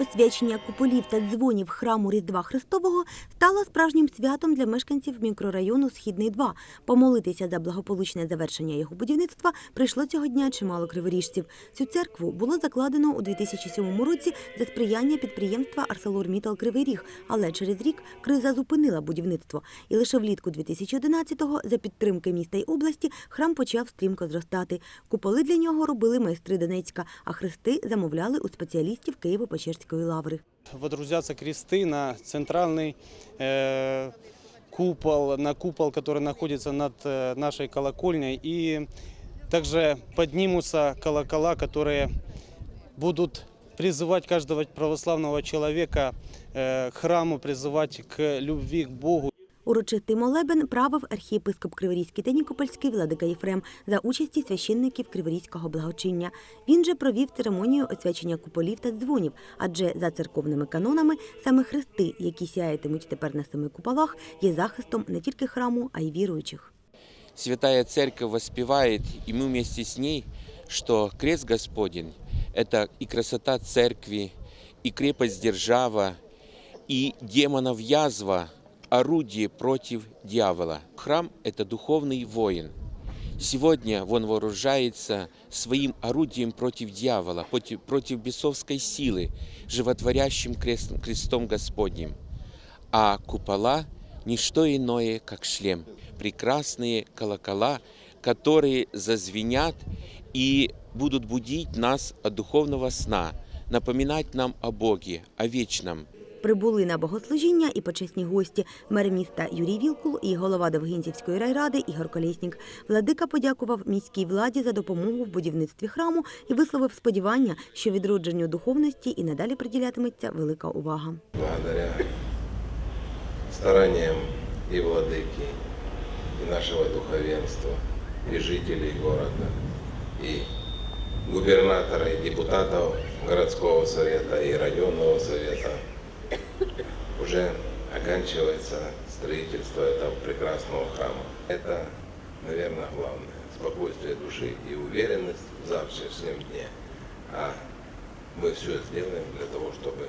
Освячення куполів та дзвонів храму Різдва Христового стало справжнім святом для мешканців мікрорайону Східний 2. Помолитися за благополучне завершення його будівництва прийшло цього дня чимало криворіжців. Цю церкву було закладено у 2007 році за сприяння підприємства ArcelorMittal Кривий Ріг, але через рік криза зупинила будівництво. І лише влітку 2011-го за підтримки міста й області храм почав стрімко зростати. Куполи для нього робили майстри Донецька, а хрести замовляли у спеціалістів Києво-Печерської лаври. водрузятся кресты на центральный э, купол, на купол, который находится над э, нашей колокольней. И также поднимутся колокола, которые будут призывать каждого православного человека э, к храму, призывать к любви к Богу. Урочистий молебен правив архієпископ Криворізький та Нікопольський владика Єфрем за участі священників Криворізького благочиння. Він же провів церемонію освячення куполів та дзвонів, адже за церковними канонами саме хрести, які сяятимуть тепер на семи куполах, є захистом не тільки храму, а й віруючих. Святая Церковь воспевает, и мы вместе с ней, что крест Господень – это и красота Церкви, и крепость держава, и демонов язва, орудие против дьявола. Храм – это духовный воин. Сегодня он вооружается своим орудием против дьявола, против, против бесовской силы, животворящим крест- крестом Господним. А купола – не что иное, как шлем. Прекрасные колокола, которые зазвенят и будут будить нас от духовного сна, напоминать нам о Боге, о вечном. Прибули на богослужіння і почесні гості мер міста Юрій Вілкул і голова Довгинцівської райради Ігор Колєснік. Владика подякував міській владі за допомогу в будівництві храму і висловив сподівання, що відродженню духовності і надалі приділятиметься велика увага. благодаря стараниям и владыки, и нашего духовенства, и жителей города, и губернатора, и депутатов городского совета, и районного совета, уже оканчивается строительство этого прекрасного храма. Это, наверное, главное. Спокойствие души и уверенность в завтрашнем дне. А мы все сделаем для того, чтобы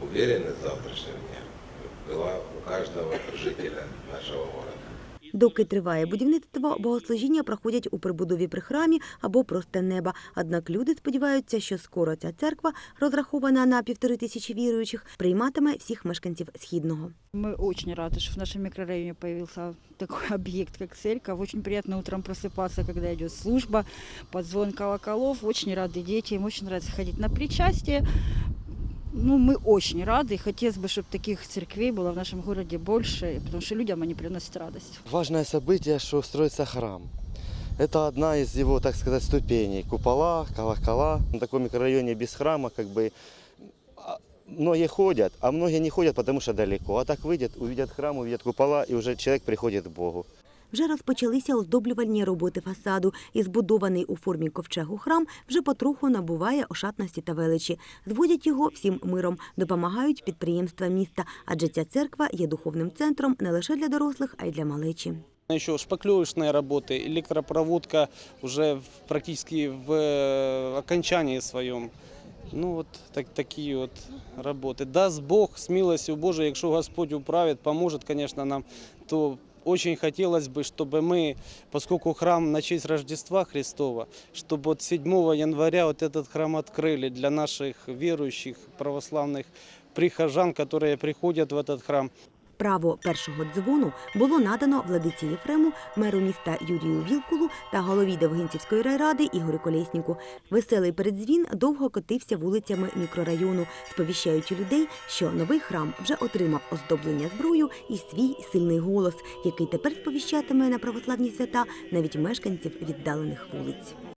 уверенность в завтрашнем дне была у каждого жителя нашего города. Доки триває будівництво, богослужіння проходять у прибудові при храмі або просто неба. Однак люди сподіваються, що скоро ця церква, розрахована на півтори тисячі віруючих, прийматиме всіх мешканців східного. Мы очень рады, что в нашем микрорайоне появился такой объект, как церковь. Очень приятно утром просыпаться, когда идет служба, подзвон колоколов. Очень рады детям, очень нравится ходить на причастие. Ну, мы очень рады. и Хотелось бы, чтобы таких церквей было в нашем городе больше, потому что людям они приносят радость. Важное событие, что строится храм. Это одна из его, так сказать, ступеней. Купола, колокола. На таком микрорайоне без храма как бы а, многие ходят, а многие не ходят, потому что далеко. А так выйдет, увидят храм, увидят купола, и уже человек приходит к Богу. Вже розпочалися оздоблювальні роботи фасаду, і збудований у формі ковчегу храм вже потроху набуває ошатності та величі. Зводять його всім миром, допомагають підприємства міста, адже ця церква є духовним центром не лише для дорослих, а й для малечі. Еще шпаклевочные работы, электропроводка уже в- практически в э, окончании своем. Ну вот так, такие вот работы. Даст Бог с милостью Божией, якщо Господь управит, поможет, конечно, нам, то очень хотелось бы, чтобы мы, поскольку храм на честь Рождества Христова, чтобы вот 7 января вот этот храм открыли для наших верующих православных прихожан, которые приходят в этот храм. Право першого дзвону було надано владиці Єфрему, меру міста Юрію Вілкулу та голові Довгинцівської райради Ігорю Колєсніку. Веселий передзвін довго котився вулицями мікрорайону, сповіщаючи людей, що новий храм вже отримав оздоблення зброю і свій сильний голос, який тепер сповіщатиме на православні свята навіть мешканців віддалених вулиць.